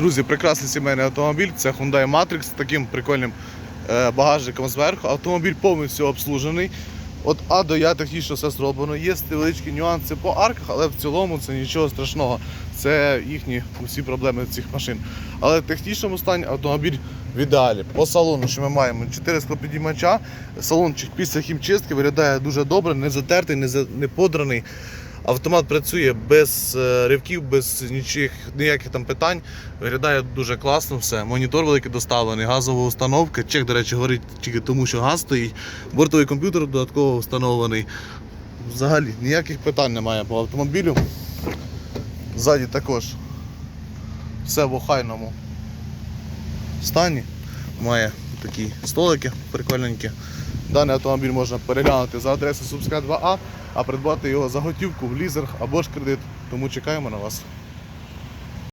Друзі, прекрасний сімейний автомобіль. Це Hyundai Matrix з таким прикольним е, багажником зверху. Автомобіль повністю обслужений. От А до Я технічно все зроблено. Є невеличкі нюанси по арках, але в цілому це нічого страшного. Це їхні усі проблеми цих машин. Але в технічному стані автомобіль в ідеалі. По салону, що ми маємо 4 склопідіймача. Салончик після хімчистки виглядає дуже добре, не затертий, не, подраний. Автомат працює без е, ривків, без ніяких, ніяких там питань. Виглядає дуже класно все. Монітор великий доставлений, газова установка. Чек, до речі, говорить тільки тому, що газ стоїть. Бортовий комп'ютер додатково встановлений. Взагалі ніяких питань немає по автомобілю. Ззаді також все в охайному стані. Має такі столики прикольненькі. Даний автомобіль можна переглянути за адресою Субска 2А, а придбати його за готівку в лізер або ж кредит. Тому чекаємо на вас.